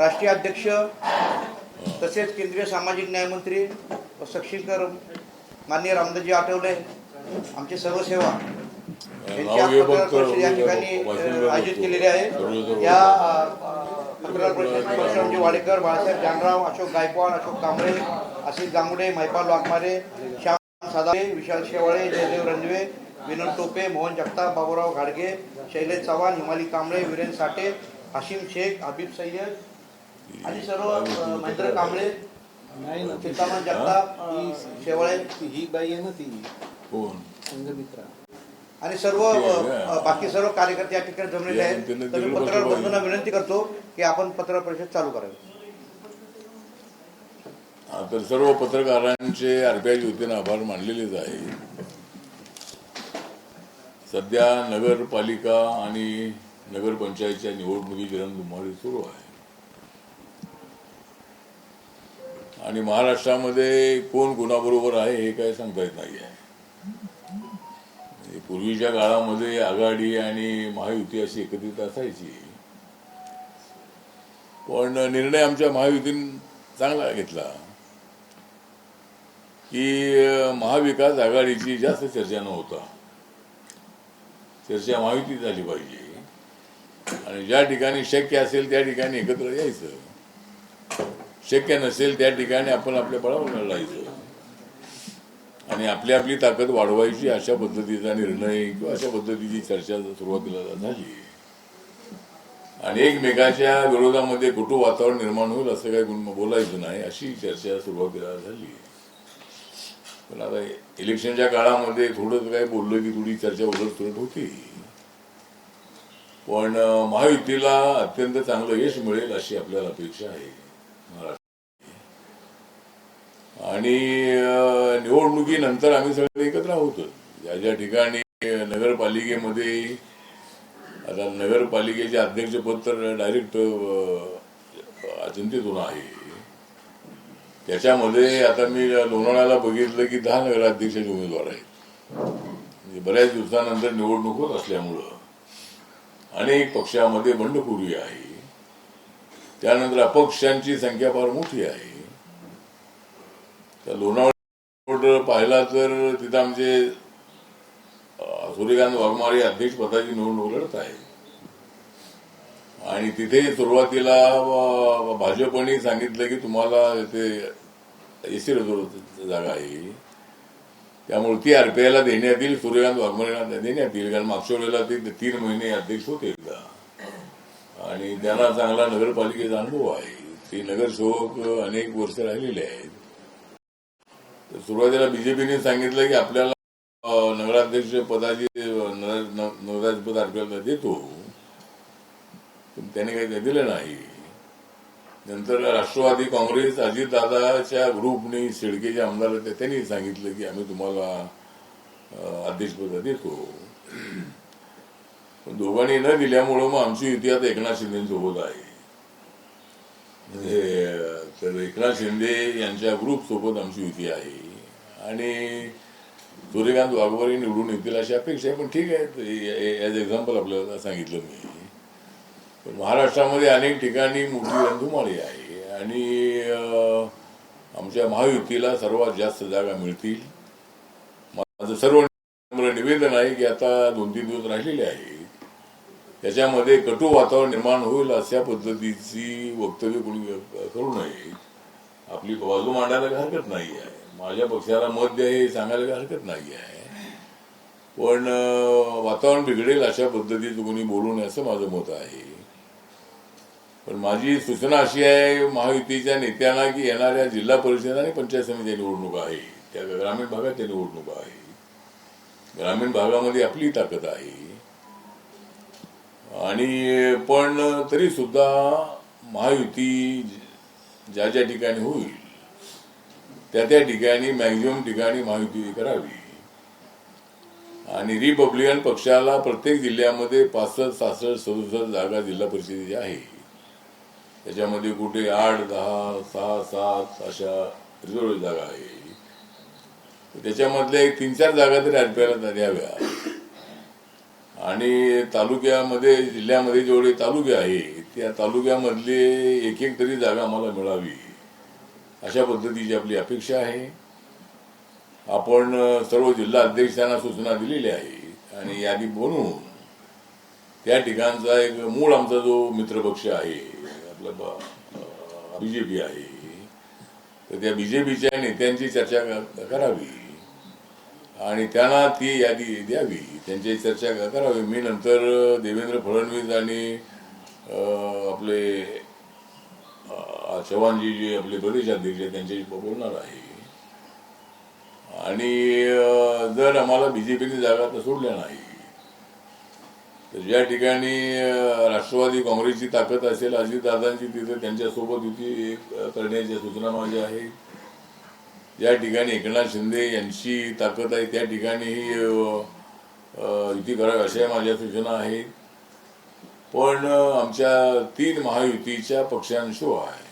राष्ट्रीय अध्यक्ष तसेच केंद्रीय सामाजिक न्यायमंत्री व सक्षीकर माननीय रामदासजी आठवले आमचे सर्व सेवा या ठिकाणी. आयोजित केलेली आहे. या पत्रकार परिषद वाडेकर बाळासाहेब जानराव अशोक गायकवाड अशोक कांबळे आशिष गांगुडे महिपाल वाघमारे श्याम सादावे विशाल शेवाळे जयदेव रणदिवे विनोद टोपे मोहन जगताप बाबूराव घाडगे शैलेश चव्हाण हिमाली कांबळे वीरेन साठे हाशिम शेख हबीब सय्यद आणि सर्व महेंद्र कांबळे नाही ना ती चिंतामण जगताप शेवाळे ही बाई आहे ना ती. कोण? संघमित्रा. आणि सर्व बाकी सर्व कार्यकर्ते या ठिकाणी जमलेले आहेत. तर मी पत्रकार. बंधूंना विनंती करतो की आपण पत्रकार परिषद चालू करावी. तर सर्व पत्रकारांचे आरपीआयच्या वतीनं आभार मानलेलेच आहे. सध्या नगरपालिका आणि नगरपंचायतच्या निवडणुकीची रणधुमाळी सुरू आहे. आणि महाराष्ट्रामध्ये कोण कोणाबरोबर आहे हे काय सांगता येत नाही आहे म्हणजे पूर्वीच्या काळामध्ये आघाडी आणि महायुती अशी एकत्रित असायची. पण निर्णय आमच्या महायुतीने चांगला घेतला. की महाविकास आघाडीची जास्त चर्चा न होता. चर्चा महायुती झाली पाहिजे. आणि ज्या ठिकाणी शक्य असेल त्या ठिकाणी एकत्र यायचं. शक्य नसेल त्या ठिकाणी आपण आपल्या बळावर लढायचं आणि आपली आपली ताकद वाढवायची अशा पद्धतीचा निर्णय किंवा अशा पद्धतीची चर्चा सुरुवातीला झाली आणि एकमेकाच्या विरोधामध्ये कुठं वातावरण निर्माण होईल असं काही बोलायचं नाही अशी चर्चा सुरुवातीला झाली. पण आता इलेक्शनच्या काळामध्ये थोडंसं काय बोललं की थोडी चर्चा उलट होती. पण महायुतीला अत्यंत चांगलं यश मिळेल अशी आपल्याला अपेक्षा आहे. महाराष्ट्र आणि निवडणुकीनंतर आम्ही सगळे एकत्र आहोत ज्या ज्या ठिकाणी नगरपालिकेमध्ये आता नगरपालिकेचे अध्यक्षपद तर डायरेक्ट जनतेतून आहे. त्याच्यामध्ये आता मी लोणावळ्याला बघितलं की दहा नगराध्यक्षाचे उमेदवार आहेत. म्हणजे बऱ्याच दिवसानंतर निवडणूक होत असल्यामुळं. अनेक पक्षामध्ये बंडखोरी आहे. त्यानंतर अपक्षांची संख्या फार मोठी आहे. त्या लोणावळा पाहिला तर तिथं आमचे सूर्यकांत वाघमारे अध्यक्षपदाची निवडणूक लढत आहे. आणि तिथे सुरुवातीला भाजपने सांगितलं की तुम्हाला ते एसी रिझर्व जागा आहे. त्यामुळे ती आरपीआयला देण्यात येईल सूर्यकांत वाघमारेला देण्यात येईल. कारण मागच्या वेळेला ते तीन महिने अध्यक्ष होते एकदा. आणि त्यांना चांगला नगरपालिकेचा अनुभव आहे. ते नगरसेवक अनेक वर्ष राहिलेले आहेत. तर सुरुवातीला बीजेपीने सांगितलं की आपल्याला नगराध्यक्ष पदाची नगराध्यक्ष पद आपल्याला देतो. पण त्याने काही ते दिलं नाही. नंतर राष्ट्रवादी काँग्रेस अजितदादाच्या ग्रुपने शिडकेच्या आमदार त्यांनी सांगितलं की आम्ही तुम्हाला अध्यक्षपद देतो. दोघांनी न दिल्यामुळं मग आमची युती आता एकनाथ शिंदेसोबत आहे. म्हणजे तर एकनाथ शिंदे यांच्या ग्रुप सोबत आमची युती आहे. आणि सूर्यकांत वाघवारी निवडून येतील अशी अपेक्षा आहे पण ठीक आहे. ॲज एक्झाम्पल आपल्याला सांगितलं मी. पण महाराष्ट्रामध्ये अनेक ठिकाणी मोठी रणधुमाळी आहे. आणि आमच्या महायुतीला सर्वात जास्त जागा मिळतील. माझं सर्व निवेदन आहे की आता दोन तीन दिवस राहिलेले आहे. त्याच्यामध्ये कटू वातावरण निर्माण होईल अशा पद्धतीची वक्तव्य कोणी करू नये. आपली बाजू मांडायला काही हरकत नाही आहे. माझ्या पक्षाला मत द्या हे सांगायला काही हरकत नाही आहे. पण वातावरण बिघडेल अशा पद्धतीचं कोणी बोलू नये असं माझं मत आहे. पण माझी सूचना अशी आहे महायुतीच्या नेत्यांना की येणाऱ्या जिल्हा परिषद आणि पंचायत समिती निवडणूक आहे. त्या ग्रामीण भागाच्या निवडणूक आहे. ग्रामीण भागामध्ये आपली ताकद आहे. आणि पण तरी सुद्धा महायुती ज्या ज्या ठिकाणी होईल त्या त्या ठिकाणी मॅक्झिमम ठिकाणी महायुती करावी. आणि रिपब्लिकन पक्षाला प्रत्येक जिल्ह्यामध्ये पासष्ट सहासष्ट सदुसष्ट जागा जिल्हा परिषदेची आहे. त्याच्यामध्ये कुठे आठ दहा सहा सात अशा रिझर्व जागा आहे. त्याच्यामधल्या एक तीन चार जागा तरी आरपीआयला द्याव्या आणि तालुक्यामध्ये जिल्ह्यामध्ये जेवढे तालुके आहेत त्या तालुक्यामधले एक एक तरी जागा आम्हाला मिळावी अशा पद्धतीची आपली अपेक्षा आहे आपण सर्व जिल्हा अध्यक्षांना सूचना दिलेल्या आहे आणि यादी बनवून त्या ठिकाणचा एक मूळ आमचा जो मित्रपक्ष आहे आपला बीजेपी आहे तर त्या बीजेपीच्या नेत्यांची चर्चा करावी आणि त्यांना ती यादी द्यावी. त्यांची चर्चा करावी. मी नंतर देवेंद्र फडणवीस आणि आपले चव्हाणजी जे आपले प्रदेश अध्यक्ष आहेत त्यांच्याशी बोलणार आहे. आणि जर आम्हाला बीजेपीने जागा तर सोडल्या नाही. तर ज्या ठिकाणी राष्ट्रवादी काँग्रेसची ताकद असेल अजितदादांची तिथे त्यांच्यासोबत युती करण्याच्या सूचना माझ्या आहेत. ज्या ठिकाणी एकनाथ शिंदे यांची ताकद आहे. त्या ठिकाणीही युती करावी अशा माझ्या सूचना आहेत. पण आमच्या तीन महायुतीच्या पक्षांशिवाय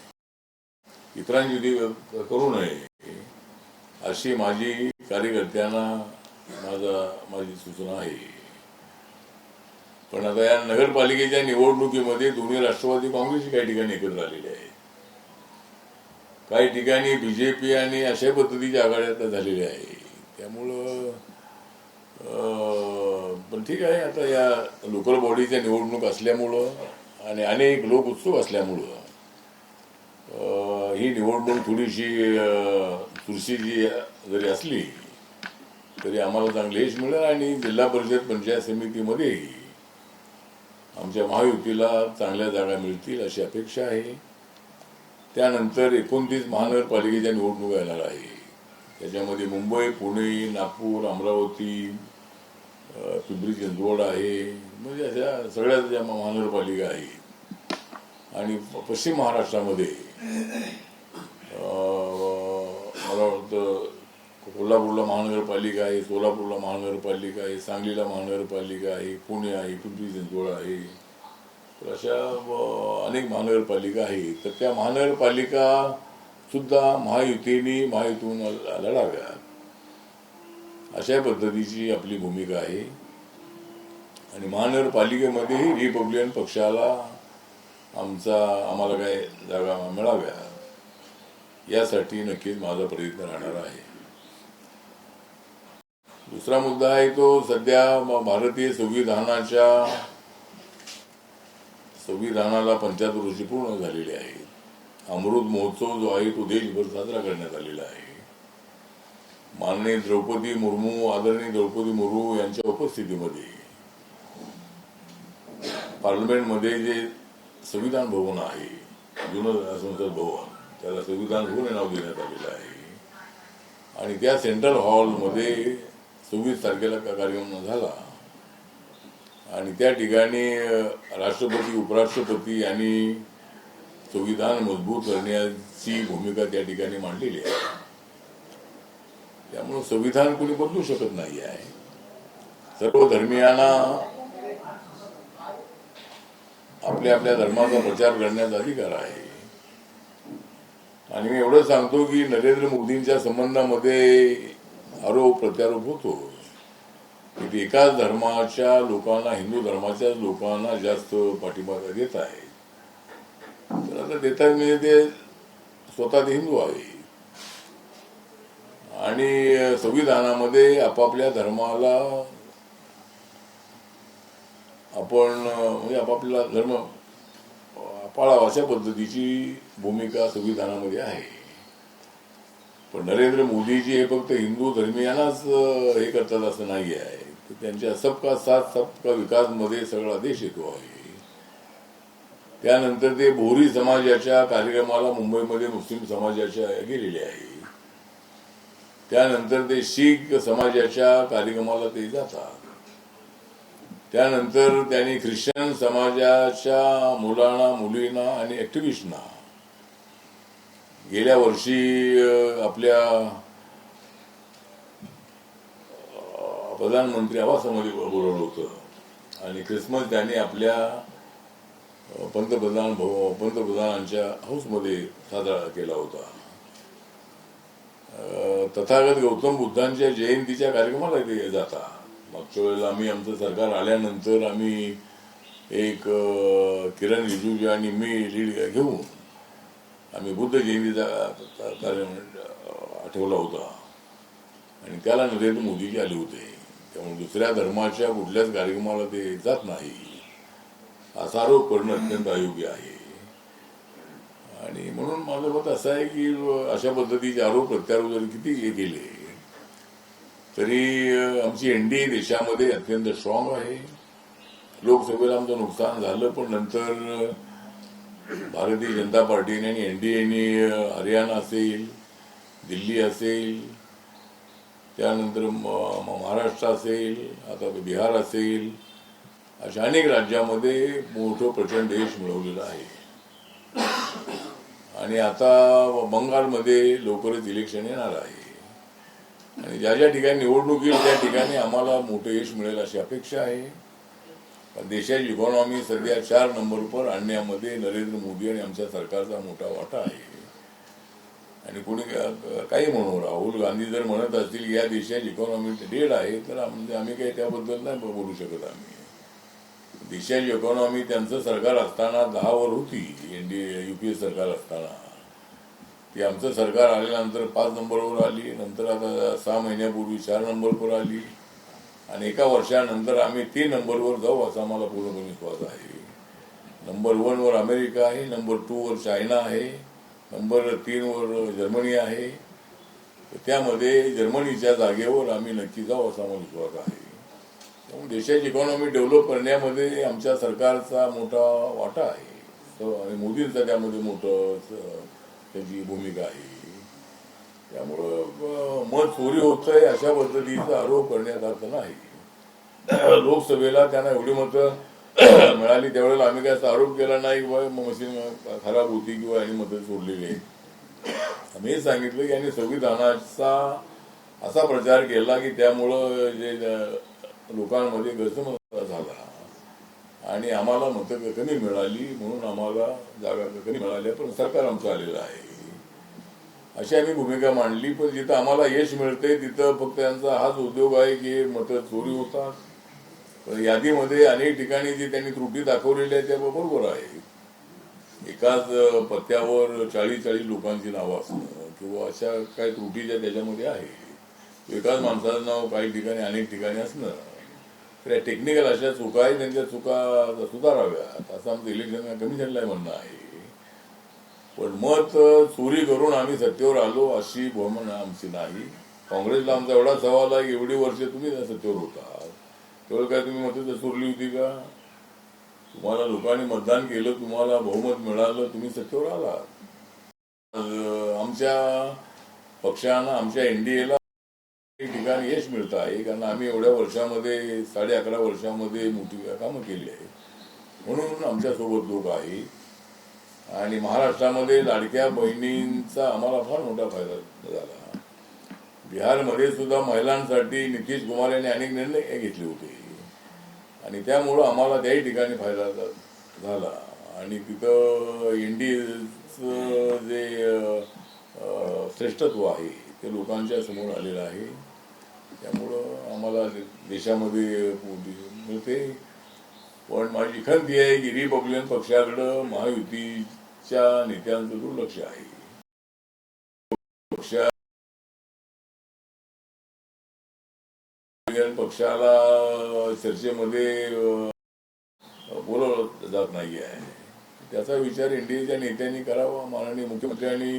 इतरांची युती करू नये अशी माझी कार्यकर्त्यांना माझा माझी सूचना आहे. पण आता या नगरपालिकेच्या निवडणुकीमध्ये दोन्ही राष्ट्रवादी काँग्रेसची काही ठिकाणी एकत्र आलेले आहेत. काही ठिकाणी बीजेपी आणि अशा पद्धतीच्या आघाड्या आता झालेल्या आहे त्यामुळं पण ठीक आहे आता या लोकल बॉडीच्या निवडणूक असल्यामुळं आणि अनेक लोक उत्सुक असल्यामुळं ही निवडणूक थोडीशी चुरशीची जरी असली तरी आम्हाला चांगले यश मिळेल आणि जिल्हा परिषद पंचायत समितीमध्येही आमच्या महायुतीला चांगल्या जागा मिळतील अशी अपेक्षा आहे. त्यानंतर एकोणतीस महानगरपालिकेच्या निवडणुका येणार आहे. त्याच्यामध्ये मुंबई पुणे नागपूर अमरावती पिंपरी चिंचवड आहे. म्हणजे अशा सगळ्याच ज्या महानगरपालिका आहेत. आणि पश्चिम महाराष्ट्रामध्ये मला वाटतं कोल्हापूरला महानगरपालिका आहे सोलापूरला महानगरपालिका आहे सांगलीला महानगरपालिका आहे पुणे आहे पिंपरी चिंचवड आहे. तर अशा अनेक महानगरपालिका आहेत. तर त्या महानगरपालिका सुद्धा महायुतीने महायुतीहून लढाव्यात. अशा पद्धतीची आपली भूमिका आहे. आणि महानगरपालिकेमध्येही रिपब्लिकन पक्षाला आमचा आम्हाला काय जागा मिळाव्या यासाठी नक्कीच माझा प्रयत्न राहणार आहे. दुसरा मुद्दा आहे तो सध्या भारतीय संविधानाच्या संविधानाला पंच्याहत्तर वर्षे पूर्ण झालेले आहेत अमृत महोत्सव जो आहे तो देशभर साजरा करण्यात आलेला आहे. माननीय द्रौपदी मुर्मू आदरणीय द्रौपदी मुर्मू यांच्या उपस्थितीमध्ये पार्लमेंटमध्ये जे संविधान भवन आहे जुनं संसद भवन त्याला संविधान भवन नाव देण्यात आलेलं आहे. आणि त्या सेंट्रल हॉलमध्ये सव्वीस तारखेला कार्यक्रम झाला आणि त्या ठिकाणी राष्ट्रपती उपराष्ट्रपती यांनी संविधान मजबूत करण्याची भूमिका त्या ठिकाणी मांडलेली आहे. त्यामुळे संविधान कोणी बदलू शकत नाही आहे. सर्व धर्मियांना आपल्या आपल्या धर्माचा प्रचार करण्याचा अधिकार आहे. आणि मी एवढं सांगतो की नरेंद्र मोदींच्या संबंधामध्ये आरोप प्रत्यारोप होतो एकाच धर्माच्या लोकांना हिंदू धर्माच्या लोकांना जास्त पाठिंबा देत आहे. तर आता देतात म्हणजे ते स्वतः ते हिंदू आहे. आणि संविधानामध्ये आपापल्या धर्माला आपण म्हणजे आपापला धर्म पाळावा अशा पद्धतीची भूमिका संविधानामध्ये आहे. पण नरेंद्र मोदीजी हे फक्त हिंदू धर्मियांनाच हे करतात असं नाही आहे तर त्यांच्या सबका साथ सबका विकासमध्ये सगळा देश येतो आहे. त्यानंतर ते भोरी समाजाच्या कार्यक्रमाला मुंबईमध्ये मुस्लिम समाजाच्या गेलेले आहे. त्यानंतर ते शीख समाजाच्या कार्यक्रमाला ते जातात. त्यानंतर त्यांनी ख्रिश्चन समाजाच्या मुलांना मुलींना आणि ऍक्टिव्हिस्टना गेल्या वर्षी आपल्या प्रधानमंत्री आवासामध्ये बोलवलं होतं. आणि ख्रिसमस त्यांनी आपल्या पंतप्रधान भव- पंतप्रधानांच्या हाऊसमध्ये साजरा केला होता. तथागत गौतम बुद्धांच्या जयंतीच्या कार्यक्रमाला ते जाता. मागच्या वेळेला आम्ही आमचं सरकार आल्यानंतर आम्ही एक किरण रिजिजू आणि मी लीड घेऊन आम्ही बुद्ध जयंतीचा कार्यक्रम आठवला होता. आणि त्याला नरेंद्र मोदीजी आले होते. त्यामुळे दुसऱ्या धर्माच्या कुठल्याच कार्यक्रमाला ते जात नाही. असा आरोप करणं अत्यंत अयोग्य आहे. आणि म्हणून माझं मत असं आहे की अशा पद्धतीचे आरोप प्रत्यारोप जरी किती केले तरी आमची एनडीए देशामध्ये अत्यंत स्ट्रॉंग आहे. लोकसभेला आमचं नुकसान झालं पण नंतर भारतीय जनता पार्टीने आणि एनडीएने हरियाणा असेल दिल्ली असेल त्यानंतर म- महाराष्ट्र असेल आता बिहार असेल अशा अनेक राज्यामध्ये मोठं प्रचंड यश मिळवलेलं आहे. आणि आता बंगालमध्ये लवकरच इलेक्शन येणार आहे. आणि ज्या ज्या ठिकाणी निवडणूक येईल त्या ठिकाणी आम्हाला मोठं यश मिळेल अशी अपेक्षा आहे. पण देशाची इकॉनॉमी सध्या चार नंबरवर आणण्यामध्ये नरेंद्र मोदी आणि आमच्या सरकारचा मोठा वाटा आहे. आणि कोणी काही म्हणू राहुल गांधी जर म्हणत असतील की या देशाची इकॉनॉमी डेड आहे तर म्हणजे आम्ही काही त्याबद्दल नाही बोलू शकत आम्ही. देशाची इकॉनॉमी त्यांचं सरकार असताना दहावर होती N D U P UPA सरकार असताना. ती आमचं सरकार आल्यानंतर पाच नंबरवर आली नंतर आता सहा महिन्यापूर्वी चार नंबरवर आली. आणि एका वर्षानंतर आम्ही तीन नंबरवर जाऊ असा आम्हाला पूर्णपणे विश्वास आहे. नंबर वनवर अमेरिका आहे नंबर टूवर चायना आहे. नंबर तीनवर जर्मनी आहे. त्यामध्ये जर्मनीच्या जागेवर आम्ही नक्की जाऊ असा मला विश्वास आहे. त्यामुळे देशाची इकॉनॉमी डेव्हलप करण्यामध्ये आमच्या सरकारचा मोठा वाटा आहे. आणि मोदींचा त्यामध्ये मोठं त्याची भूमिका आहे. त्यामुळं मत चोरी होतंय अशा पद्धतीचा आरोप करण्यात अर्थ नाही. लोकसभेला त्यांना एवढी मतं मिळाली त्यावेळेला आम्ही काय आरोप केला नाही किंवा मशीन खराब होती किंवा यांनी मदत सोडलेली आहे. आम्ही सांगितलं की यांनी संविधानाचा असा प्रचार केला की त्यामुळं जे लोकांमध्ये गैरसमज झाला. आणि आम्हाला मतं कमी मिळाली म्हणून आम्हाला जागा कमी मिळाल्या पण सरकार आमचं आलेलं आहे. अशी आम्ही भूमिका मांडली पण जिथं आम्हाला यश मिळते तिथं फक्त त्यांचा हाच उद्योग आहे की मतं चोरी होतात. यादीमध्ये अनेक ठिकाणी जी त्यांनी त्रुटी दाखवलेली आहे त्या बरोबर आहे. एकाच पत्त्यावर चाळीस चाळीस लोकांची नावं असणं किंवा अशा काही त्रुटी ज्या त्याच्यामध्ये आहे एकाच माणसाचं नाव काही ठिकाणी अनेक ठिकाणी असणं. तर टेक्निकल अशा चुका आहे त्यांच्या चुका सुधाराव्यात. असं आमचं इलेक्शन कमिशनला म्हणणं आहे. पण मत चोरी करून आम्ही सत्तेवर आलो अशी भूमना आमची नाही. काँग्रेसला आमचा एवढा सवाल आहे एवढी वर्ष तुम्ही सत्तेवर होता तेवढं काय तुम्ही मतं चोरली होती का? तुम्हाला लोकांनी मतदान केलं तुम्हाला बहुमत मिळालं तुम्ही सत्तेवर आलात. आमच्या पक्षानं आमच्या एनडीएला ठिकाणी यश मिळतं आहे कारण आम्ही एवढ्या वर्षामध्ये साडे अकरा वर्षामध्ये मोठी कामं केली आहे म्हणून आमच्यासोबत लोक आहे आणि महाराष्ट्रामध्ये लाडक्या बहिणींचा आम्हाला फार मोठा फायदा झाला. बिहारमध्ये सुद्धा महिलांसाठी नितीश कुमार यांनी अनेक निर्णय घेतले होते. आणि त्यामुळं आम्हाला त्याही ठिकाणी फायदा झाला. आणि तिथं इंडियचं जे श्रेष्ठत्व आहे ते लोकांच्या समोर आलेलं आहे. त्यामुळं आम्हाला देशामध्ये मिळते. पण माझी खंती आहे की रिपब्लिकन पक्षाकडं महायुतीच्या नेत्यांचं दुर्लक्ष आहे. पक्षाला चर्चेमध्ये बोलवलं जात नाही आहे त्याचा विचार एनडीएच्या नेत्यांनी करावा माननीय मुख्यमंत्र्यांनी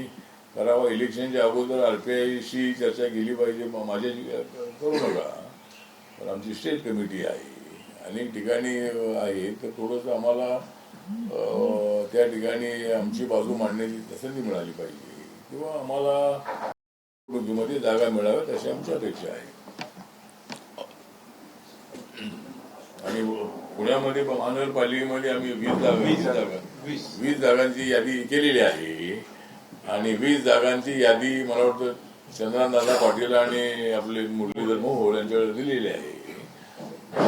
करावा. इलेक्शनच्या अगोदर आरपीआयशी चर्चा केली पाहिजे माझ्याशी करू नका. पण आमची स्टेट कमिटी आहे. अनेक ठिकाणी आहे. तर थोडंसं आम्हाला त्या ठिकाणी आमची बाजू मांडण्याची संधी मिळाली पाहिजे. किंवा आम्हाला निवडणुकीमध्ये जागा मिळाव्यात अशी आमची अपेक्षा आहे. आणि पुण्यामध्ये महानगरपालिकेमध्ये आम्ही वीस जागा वीस जागा. वीस. जागांची यादी केलेली आहे. आणि वीस जागांची यादी मला वाटतं चंद्रनाथ पाटील आणि आपले मुरलीधर मोहोळ यांच्याकडे दिलेली आहे.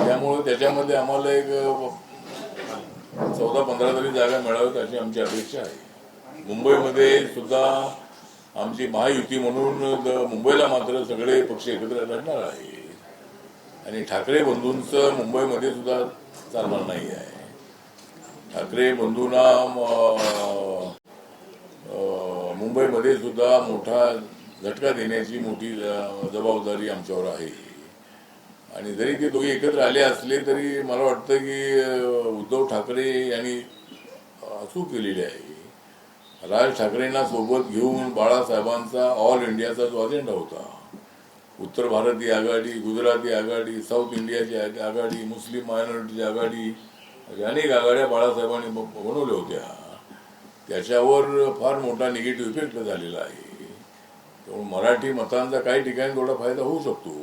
त्यामुळे त्याच्यामध्ये आम्हाला एक चौदा पंधरा तरी जागा मिळाव्यात अशी आमची अपेक्षा आहे. मुंबईमध्ये सुद्धा आमची महायुती म्हणून द- मुंबईला मात्र सगळे पक्ष एकत्र लढणार आहे. आणि ठाकरे बंधूंचं मुंबईमध्ये सुद्धा चालणार नाही आहे. ठाकरे बंधूंना मुंबईमध्ये सुद्धा मोठा झटका देण्याची मोठी जबाबदारी आमच्यावर आहे. आणि जरी ते दोघे एकत्र आले असले तरी मला वाटतं की उद्धव ठाकरे यांनी अचूक केलेली आहे. राज ठाकरेंना सोबत घेऊन बाळासाहेबांचा ऑल इंडियाचा जो अजेंडा होता उत्तर भारतीय आघाडी गुजराती आघाडी साऊथ इंडियाची आघाडी मुस्लिम मायनॉरिटीची आघाडी अनेक आघाड्या बाळासाहेबांनी बनवल्या होत्या. त्याच्यावर फार मोठा निगेटिव्ह इफेक्ट झालेला आहे. त्यामुळे मराठी मतांचा काही ठिकाणी थोडा फायदा होऊ शकतो.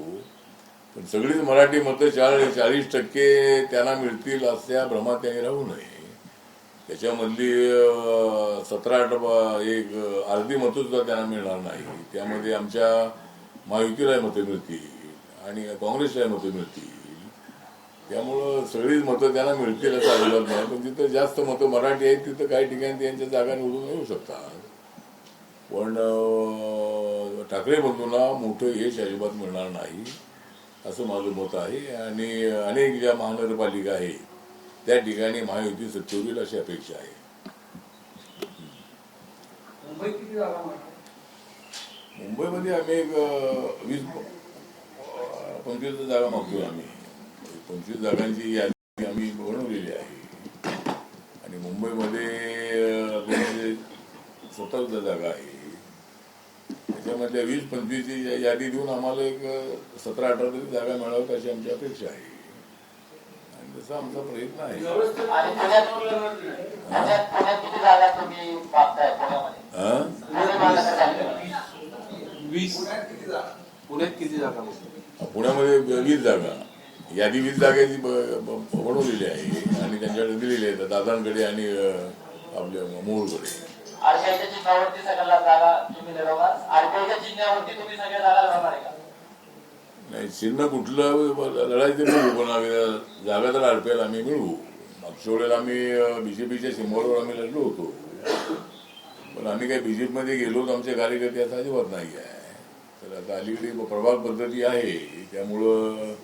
पण सगळीच मराठी मतं चाळीस चाळीस टक्के त्यांना मिळतील अशा भ्रमात त्यांनी राहू नये. त्याच्यामधली सतरा टप्पा एक अर्धी मतं सुद्धा त्यांना मिळणार नाही. त्यामध्ये आमच्या महायुतीला मतं मिळतील आणि काँग्रेसला मतं मिळतील. त्यामुळं सगळीच मतं त्यांना मिळतील असं अजिबात नाही पण जिथं जास्त मतं मराठी आहेत तिथं काही ठिकाणी त्यांच्या जागा निवडून येऊ शकतात. पण ठाकरे बंधूंना मोठं यश अजिबात मिळणार नाही असं माझं मत आहे. आणि अनेक ज्या महानगरपालिका आहेत त्या ठिकाणी महायुती सत्तेवर अशी अपेक्षा आहे मुंबईत किती जागा माहिती मुंबईमध्ये आम्ही एक वीस पंचवीस जागा मागतोय आम्ही. पंचवीस जागांची यादी आम्ही बनवलेली आहे. आणि मुंबईमध्ये सत्तावीस जागा आहे. त्याच्यामधल्या वीस पंचवीसची यादी देऊन आम्हाला एक सतरा अठरा तरी जागा मिळाव्यात अशी आमची अपेक्षा आहे. आणि तसा आमचा प्रयत्न आहे. वीस. पुण्यात किती जागा मग? पुण्यामध्ये वीस जागा. यादी वीस जागेची बनवलेली आहे आणि त्यांच्याकडे दिलेली आहे. दादांकडे आणि आपल्या चिन्हावरती सगळ्या जागा तुम्ही लढवणार आरबीआयच्या चिन्हावरती तुम्ही सगळ्या जागा लढवणार आहे का? नाही चिन्ह कुठलं लढायचं नाही पण आम्ही जागा तर आरपीएल आम्ही मिळवू. मागच्या वेळेला आम्ही बीजेपीच्या सिंबॉलवर आम्ही लढलो होतो. पण आम्ही काही बीजेपीमध्ये गेलो तर आमचे कार्यकर्ते आता अजिबात नाही आहे. तर आता अलीकडे प्रभाग पद्धती आहे. त्यामुळं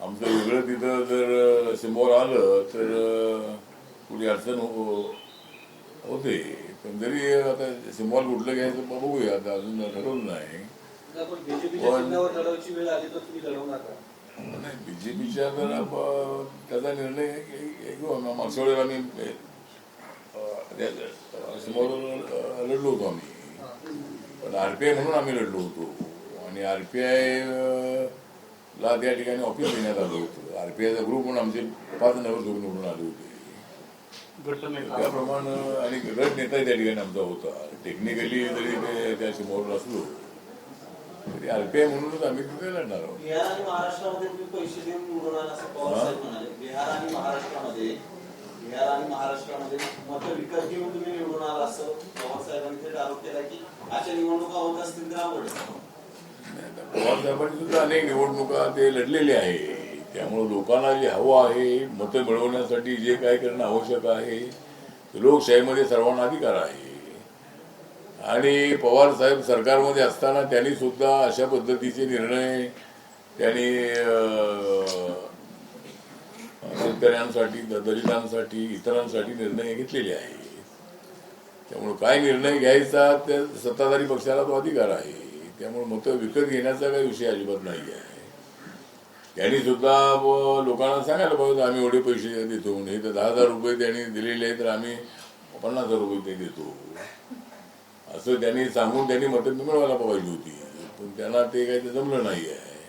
आमचं वेगळं तिथं जर सिंबॉल आलं तर थोडी अडचण हो होते. पण जरी आता सिंबॉल कुठलं घ्यायचं बघूया. आता अजून ठरवलं नाही. बीजेपीच्या तर नाही बीजेपीच्या आप- त्याचा निर्णय घेऊ मागच्या वेळेला आम्ही समोर लढलो होतो आम्ही. पण आरपीआय म्हणून आम्ही लढलो होतो. आणि आरपीआय ला त्या ठिकाणी ऑफिस देण्यात आलं होतं. आरपीआयचा ग्रुप म्हणून आमचे पाच नगरसेवक निवडून आले होते. त्याप्रमाणे आणि गट नेता त्या ठिकाणी आमचा होता. टेक्निकली जरी ते त्या समोर असलो. तरी आरपीआय म्हणूनच आम्ही तिथे लढणार आहोत. बिहार आणि महाराष्ट्रामध्ये तुम्ही पैसे देऊन निवडून आला असं पवार साहेब म्हणाले. बिहार आणि महाराष्ट्रामध्ये बिहार आणि महाराष्ट्रामध्ये मत विकत घेऊन तुम्ही निवडून आला असं पवार साहेबांनी थेट आरोप केला की अशा निवडणुका होत असतील तर आवड पवार साहेबांनी सुद्धा अनेक निवडणुका ते लढलेले आहे. त्यामुळे लोकांना जे हवं आहे मतं मिळवण्यासाठी जे काय करणं आवश्यक आहे ते लोकशाहीमध्ये सर्वांना अधिकार आहे. आणि पवार साहेब सरकारमध्ये असताना त्यांनी सुद्धा अशा पद्धतीचे निर्णय त्यांनी शेतकऱ्यांसाठी दलितांसाठी इतरांसाठी निर्णय घेतलेले आहेत. त्यामुळे काय निर्णय घ्यायचा त्या सत्ताधारी पक्षाला तो अधिकार आहे. त्यामुळे मतं विकत घेण्याचा काही विषय अजिबात नाही आहे. त्यांनी सुद्धा व लोकांना सांगायला पाहिजे आम्ही एवढे पैसे देतो हे तर दहा हजार रुपये त्यांनी दिलेले आहेत तर आम्ही पन्नास हजार रुपये ते देतो. असं त्यांनी सांगून त्यांनी मतं मिळवायला पाहिजे होती. पण त्यांना ते काही ते जमलं नाही आहे.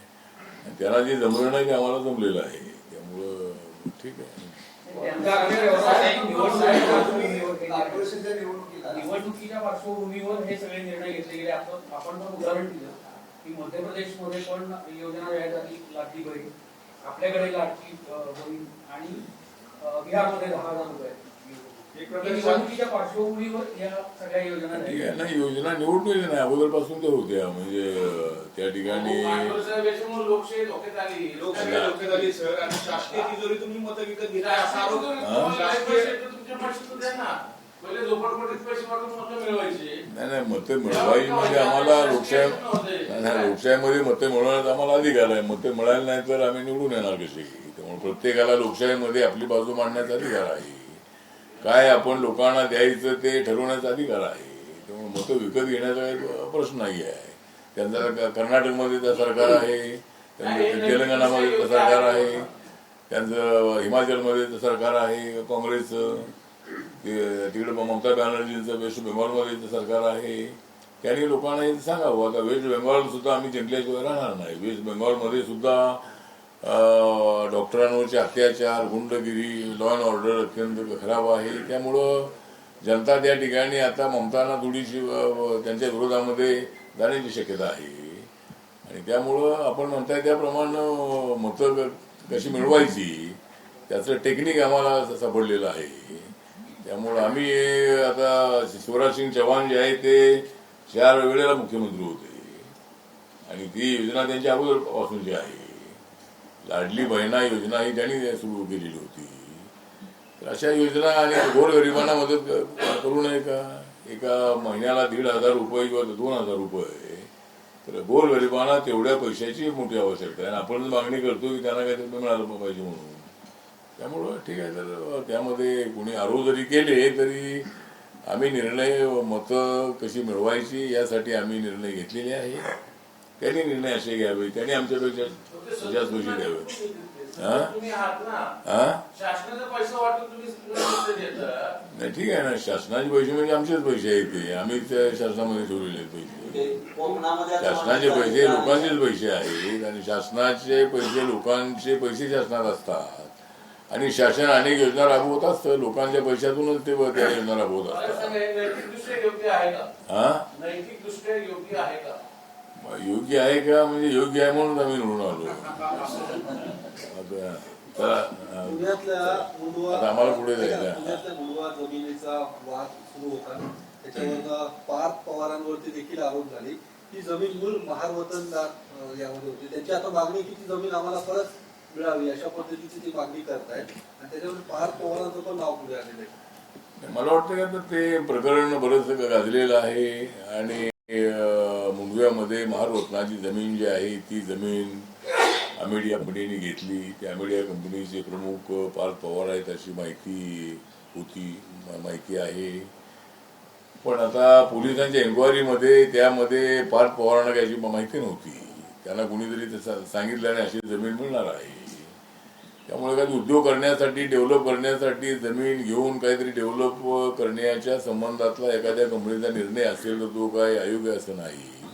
आणि त्यांना जे जमलं नाही ते आम्हाला जमलेलं आहे. त्यामुळं ठीक आहे. निवडणुकीच्या पार्श्वभूमीवर हे सगळे निर्णय घेतले गेले. आपण आपण पण उदाहरण दिलं की मध्य प्रदेशमध्ये पण योजना जाहीर झाली लाडकी बहीण. आपल्याकडे अं, बहीण आणि बिहारमध्ये दहा हजार रुपये. ही निवडणुकीच्या पार्श्वभूमीवर या सगळ्या योजना ठीक जाहीर आहे ना योजना निवडणुकीच्या नाही अगोदरपासून ते होत्या. म्हणजे त्या ठिकाणी लोकशाही धोक्यात आली. लोकशाही धोक्यात आली सर. आणि शासकीय तिजोरी तुम्ही मत विकत घेताय असा आरोप तुमच्या पैसे तर द्या ना नाही नाही मते म्हणजे आम्हाला लोकशाही नाही, लोकशाहीमध्ये मते आम्हाला अधिकार आहे. मते नाही तर आम्ही निवडून येणार कशी? त्यामुळे प्रत्येकाला लोकशाहीमध्ये आपली बाजू मांडण्याचा अधिकार आहे. काय आपण लोकांना द्यायचं ते ठरवण्याचा अधिकार आहे. त्यामुळे मतं विकत घेण्याचा काही प्रश्न नाही आहे. त्यांचा कर्नाटकमध्ये तर सरकार आहे. त्यांचं तेलंगणामध्ये तर सरकार आहे. त्यांचं हिमाचलमध्ये तर सरकार आहे. काँग्रेसचं. तिकडे ममता बॅनर्जींचं वेस्ट बेंगॉलमध्ये जे सरकार आहे त्यांनी लोकांना हे सांगावं. आता वेस्ट बेंगॉल सुद्धा आम्ही जिंकल्याशिवाय राहणार नाही. वेस्ट बेंगॉलमध्ये सुद्धा डॉक्टरांवरचे अत्याचार गुंडगिरी लॉ अँड ऑर्डर अत्यंत खराब आहे. त्यामुळं जनता त्या ठिकाणी आता ममताना थोडीशी त्यांच्या विरोधामध्ये जाण्याची शक्यता आहे. आणि त्यामुळं आपण म्हणताय त्याप्रमाणे मतं कशी मिळवायची त्याचं टेक्निक आम्हाला सापडलेलं आहे. त्यामुळं आम्ही आता शिवराज सिंग चव्हाण जे आहे ते चार वेळेला मुख्यमंत्री होते. आणि ती योजना त्यांच्या अगोदरपासूनची आहे लाडली बहिणा योजना ही त्यांनी सुरू केलेली होती. तर अशा योजना आणि गोरगरिबांना मदत करू नये का? एका महिन्याला दीड हजार रुपये किंवा दोन हजार रुपये. तर गोरगरिबांना तेवढ्या पैशाची मोठी आवश्यकता आहे. आणि आपण मागणी करतो की त्यांना काहीतरी मिळालं पाहिजे म्हणून. त्यामुळं ठीक आहे तर त्यामध्ये कोणी आरोप जरी केले तरी आम्ही निर्णय मतं कशी मिळवायची यासाठी आम्ही निर्णय घेतलेले आहे. त्यांनी निर्णय असे घ्यावे त्यांनी आमच्यापेक्षा जास्त पैसे द्यावे. हा? हा? नाही ठीक आहे ना. शासनाचे पैसे म्हणजे आमचेच पैसे आहेत ते. आम्ही त्या शासनामध्ये ठेवलेले आहेत पैसे. शासनाचे पैसे लोकांचेच पैसे आहेत आणि शासनाचे पैसे लोकांचे पैसे शासनात असतात. आणि शासन अनेक योजना राबवत असतं. लोकांच्या पैशातूनच ते त्या योजना राबवत असतात नैतिकदृष्ट्या योग्य आहे का? म्हणजे योग्य आहे म्हणून आम्ही निवडून आलो. आता आम्हाला पुढे जायचं आहे. पुण्यातल्या मुंडवा जमिनीचा वाद सुरू होता. त्याच्यावर पार्थ पवारांवरती देखील आरोप झाले. ही जमीन मूळ महार वतनदार यामध्ये होती. त्यांची आता मागणी की ती जमीन आम्हाला परत मिळावी अशा पद्धतीची ती मागणी करतायत. आणि त्याच्यावर पार पवारांचं पण नाव पुढे आलेलं आहे. मला वाटतं की तर ते प्रकरण बरंच गाजलेलं आहे. आणि मुंगव्यामध्ये महारत्नाची जमीन जी आहे ती जमीन अमेडिया कंपनीने घेतली. त्या अमेडिया कंपनीचे प्रमुख पार्थ पवार आहेत अशी माहिती होती माहिती आहे. पण आता पोलिसांच्या एन्क्वायरीमध्ये त्यामध्ये पार्थ पवारांना काही माहिती नव्हती. त्यांना कुणीतरी ते सांगितल्याने अशी जमीन मिळणार आहे. त्यामुळे काही उद्योग करण्यासाठी डेव्हलप करण्यासाठी जमीन घेऊन काहीतरी डेव्हलप करण्याच्या संबंधातला एखाद्या कंपनीचा निर्णय असेल तर तो काय अयोग्य असं नाही.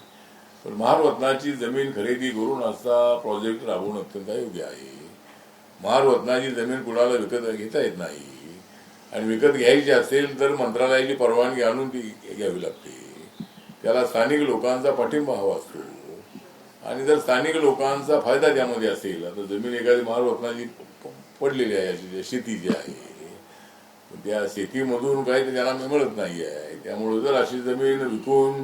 पण महारत्नाची जमीन खरेदी करून असा प्रोजेक्ट राबवणं अत्यंत अयोग्य आहे. महारत्नाची जमीन कुणाला विकत घेता येत नाही. आणि विकत घ्यायची असेल तर मंत्रालयाची परवानगी आणून ती घ्यावी लागते. त्याला स्थानिक लोकांचा पाठिंबा हवा असतो. आणि जर स्थानिक लोकांचा फायदा त्यामध्ये असेल आता जमीन एखादी महारत्नाची पडलेली आहे अशी शेती जी आहे त्या शेतीमधून काही ते त्यांना मिळत नाही आहे. त्यामुळे जर अशी जमीन विकून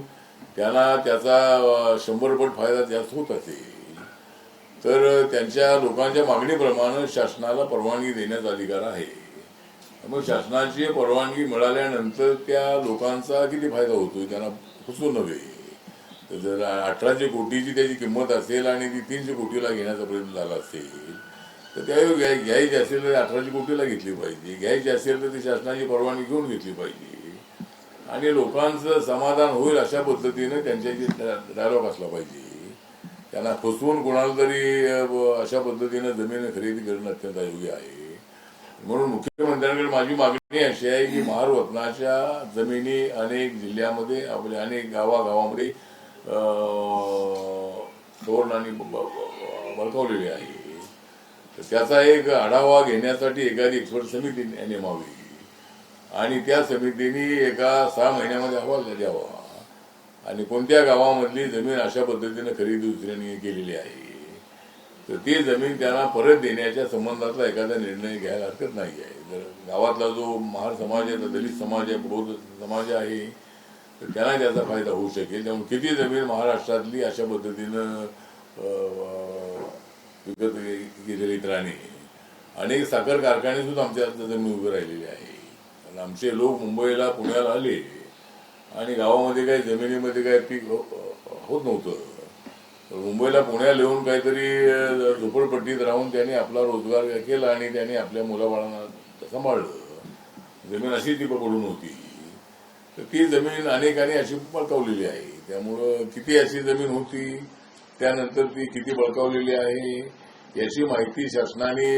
त्यांना त्याचा शंभरपट शंभर पट फायदा जास्त होत असेल तर त्यांच्या लोकांच्या मागणीप्रमाणे शासनाला परवानगी देण्याचा अधिकार आहे. मग शासनाची परवानगी मिळाल्यानंतर त्या लोकांचा किती फायदा होतो त्यांना फसू नव्हे. तर जर अठराशे कोटीची त्याची किंमत असेल आणि ती तीनशे कोटीला घेण्याचा प्रयत्न झाला असेल तर त्यावेळी घ्याय- घ्यायची असेल तर अठराशे कोटीला घेतली पाहिजे. घ्यायची असेल तर ती शासनाची परवानगी घेऊन घेतली पाहिजे. आणि लोकांचं समाधान होईल अशा पद्धतीने त्यांच्याशी डायलॉग असला पाहिजे. त्यांना फसवून कोणाला तरी अशा पद्धतीने जमीन खरेदी करणं अत्यंत अयोग्य आहे. म्हणून मुख्यमंत्र्यांकडे माझी मागणी अशी आहे की महारत्नाच्या जमिनी अनेक जिल्ह्यामध्ये आपल्या अनेक गावागावामध्ये धोरण आणि बळकावलेली आहे. तर त्याचा एक आढावा घेण्यासाठी एखादी एक्सपर्ट समिती नेमावी आणि त्या समितीने एका सहा महिन्यामध्ये अहवाल द्यावा. आणि कोणत्या गावामधली जमीन अशा पद्धतीने खरेदी दुसऱ्यांनी केलेली आहे. तर ती जमीन त्यांना परत देण्याच्या संबंधातला एखादा निर्णय घ्यायला हरकत नाही आहे. जर गावातला जो महार समाज आहे दलित समाज आहे बौद्ध समाज आहे तर त्यांना त्याचा फायदा होऊ शकेल. त्यामुळे किती जमीन महाराष्ट्रातली अशा पद्धतीनं विकत गेलेली इतरांनी अनेक साखर कारखाने सुद्धा आमच्या जमीन उभे राहिलेले आहे. आमचे लोक मुंबईला पुण्याला आले आणि गावामध्ये काही जमिनीमध्ये काही पीक हो, होत नव्हतं. तर मुंबईला पुण्याला येऊन काहीतरी झोपडपट्टीत राहून त्यांनी आपला रोजगार केला आणि त्यांनी आपल्या मुलाबाळांना सांभाळलं. जमीन अशी ती पकडून होती. तर ती जमीन अनेकांनी अशी बळकावलेली आहे. त्यामुळं किती अशी जमीन होती त्यानंतर ती किती बळकावलेली आहे याची माहिती शासनाने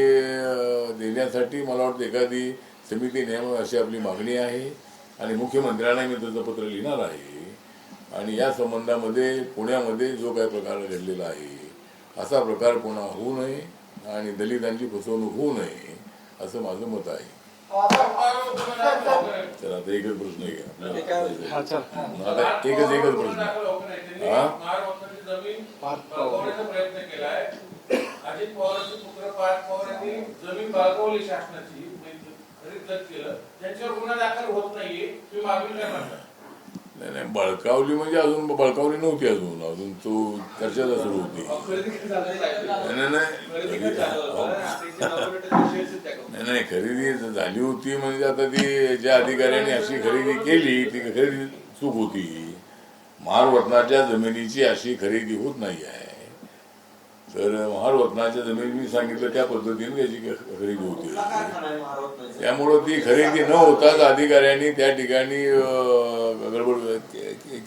देण्यासाठी मला वाटतं एखादी समिती नेमावी अशी आपली मागणी आहे. आणि मुख्यमंत्र्यांना मी त्याचं पत्र लिहिणार आहे. आणि या संबंधामध्ये पुण्यामध्ये जो काही प्रकार घडलेला आहे असा प्रकार पुन्हा होऊ नये आणि दलितांची फसवणूक होऊ नये असं माझं मत आहे. तर आता एकच प्रश्न. आता एकच एकच प्रश्न हा? प्रयत्न केलाय अजित पवारांचे पुत्र पार्थ पवार यांनी जमीन बाळगवली शासनाची म्हणजे केलं त्यांच्यावर गुन्हा दाखल होत नाहीये तुम्ही मागणी काय म्हणता नाही नाही बळकावली म्हणजे अजून बळकावली नव्हती अजून. अजून तो चर्चा सुरू होती. नाही नाही खरेदी नाही नाही खरेदी झाली होती म्हणजे आता ती ज्या अधिकाऱ्यांनी अशी खरेदी केली ती खरेदी चूक होती. महारवतनाच्या जमिनीची अशी खरेदी होत नाही आहे. तर महारत्नाच्या जमीन मी सांगितलं त्या पद्धतीने त्याची खरेदी होती. त्यामुळं ती खरेदी न होताच अधिकाऱ्यांनी त्या ठिकाणी गडबड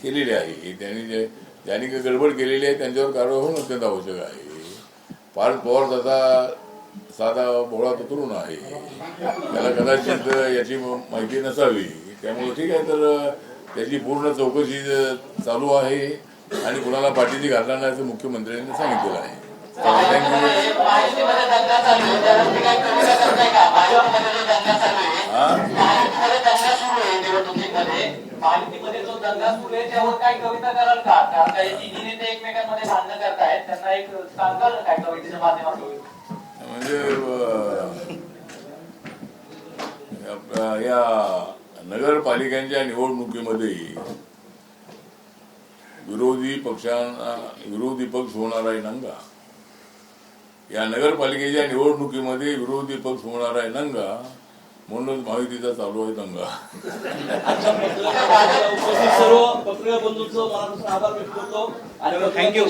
केलेली आहे. त्यांनी जे ज्यांनी गडबड केलेली आहे त्यांच्यावर कारवाई होणं अत्यंत आवश्यक आहे. पार्थ पवार तसा साधा भोळा तो तरुण आहे. त्याला कदाचित याची माहिती नसावी. त्यामुळे ठीक आहे तर त्याची पूर्ण चौकशी चालू आहे आणि कुणाला पाठीची घालणार नाही असं मुख्यमंत्र्यांनी सांगितलेलं आहे. म्हणजे या नगरपालिकांच्या निवडणुकीमध्ये विरोधी पक्षांना विरोधी पक्ष होणार आहे नंगा. या नगरपालिकेच्या निवडणुकीमध्ये विरोधी पक्ष होणार आहे नंगा म्हणूनच महायुतीचा चालू आहे दंगा. सर्व पत्रकार बंधूंचं आभार व्यक्त करतो. आणि थँक्यू